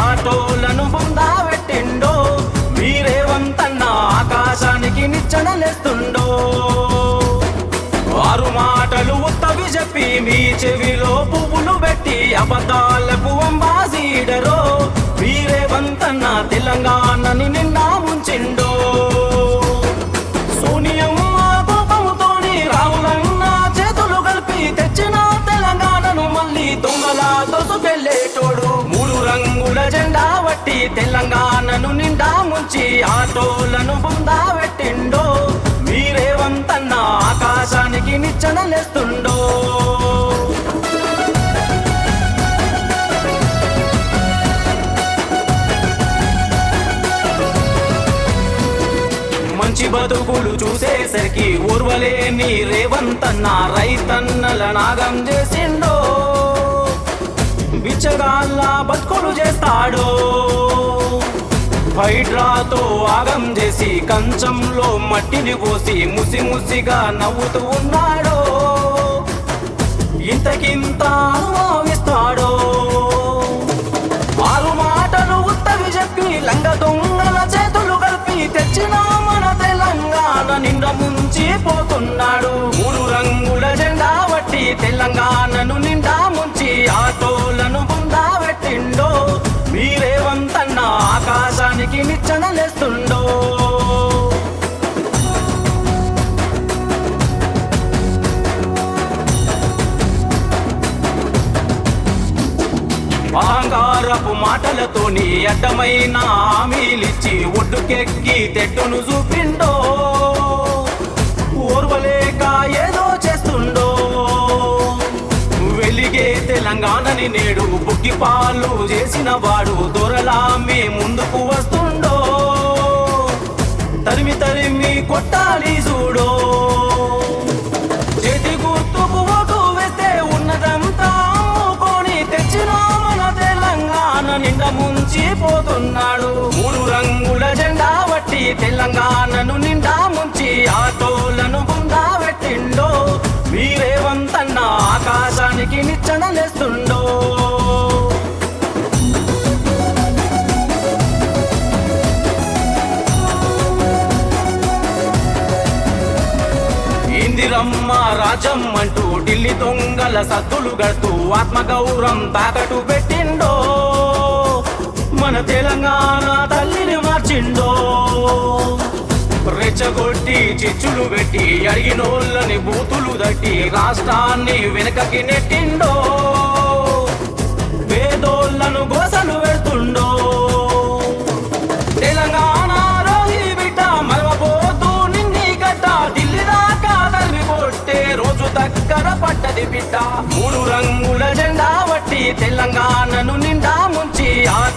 ఆటోలను బుందా పెట్టిండో మీరేవంతన్న ఆకాశానికి నిచ్చడలేస్తుండో వారు మాటలు ఉత్తవి చెప్పి మీ చెవిలో పువ్వులు పెట్టి అబద్ధాలకు అంబాసీడరో వీరేవంతన్న తెలంగాణని నిన్న ముంచిండో. సోనియమ్మ కోపముతోని రావులన్న చేతులు కలిపి తెచ్చిన తెలంగాణను మళ్ళీ దొంగలా దొసుకెళ్ళేటోడు జెండా వట్టి తెలంగాణను నిండా ముంచి ఆటోలను బుందా పెట్టిండో. మీరేవంతన్న ఆకాశానికి నిచ్చెనలేస్తుండో మంచి బతుకులు చూసేసరికి ఊర్వలేని రేవంతన్న రైతన్నల నాగం చేసిండు. బిచ్చగాళ్ళ బతుకులు చేస్తాడో. హైడ్రాతో ఆగం చేసి కంచంలో మట్టిని కోసి ముసి ముసిగా నవ్వుతూ ఉన్నాడో. ఇంతకింత అనుభవిస్తాడు? ఆరు మాటలు ఉత్తవి చెప్పి లంగ దొంగల చేతులు కలిపి తెచ్చిన మన తెలంగాణ నిండ ముంచి పోతున్నాడు తన్న ఆకాశానికి నిచ్చెనలేస్తుండో అహంకారపు మాటలతోని అడ్డమైన హామీలిచ్చి ఒడ్డుకెక్కి తెట్టును చూపిండో. తెలంగాణని నేడు బుక్కి పాలు చేసిన వాడు దొరలా మీ ముందుకు వస్తుండో. తరిమి తరిమి కొట్టాలి చూడో. చేతి గుర్తుకు ఓటు వేస్తే ఉన్నదంతా అమ్ముకొని తెచ్చిన మన తెలంగాణ నిండా ముంచి పోతున్నాడు మూడు రంగుల జెండా వట్టి తెలంగాణను నిండా ముంచి ఆటోలను గుండా పెట్టిండో. మీరేవంతన్న ఆకాశానికి నిచ్చెనలేస్తుండో రమ్మ రాజం అంటూ ఢిల్లీ దొంగల సత్తులు గడుతూ ఆత్మగౌరవం తాకట్టు పెట్టిండో మన తెలంగాణ తల్లిని మార్చిండో. రెచ్చగొట్టి చిచ్చులు పెట్టి అడిగినోళ్ళని బూతులు దట్టి రాష్ట్రాన్ని వెనకకి నెట్టిండో. దగ్గర బిడ్డ మూడు రంగుల జెండా వట్టి తెలంగాణను నిండా ముంచి ఆటోలను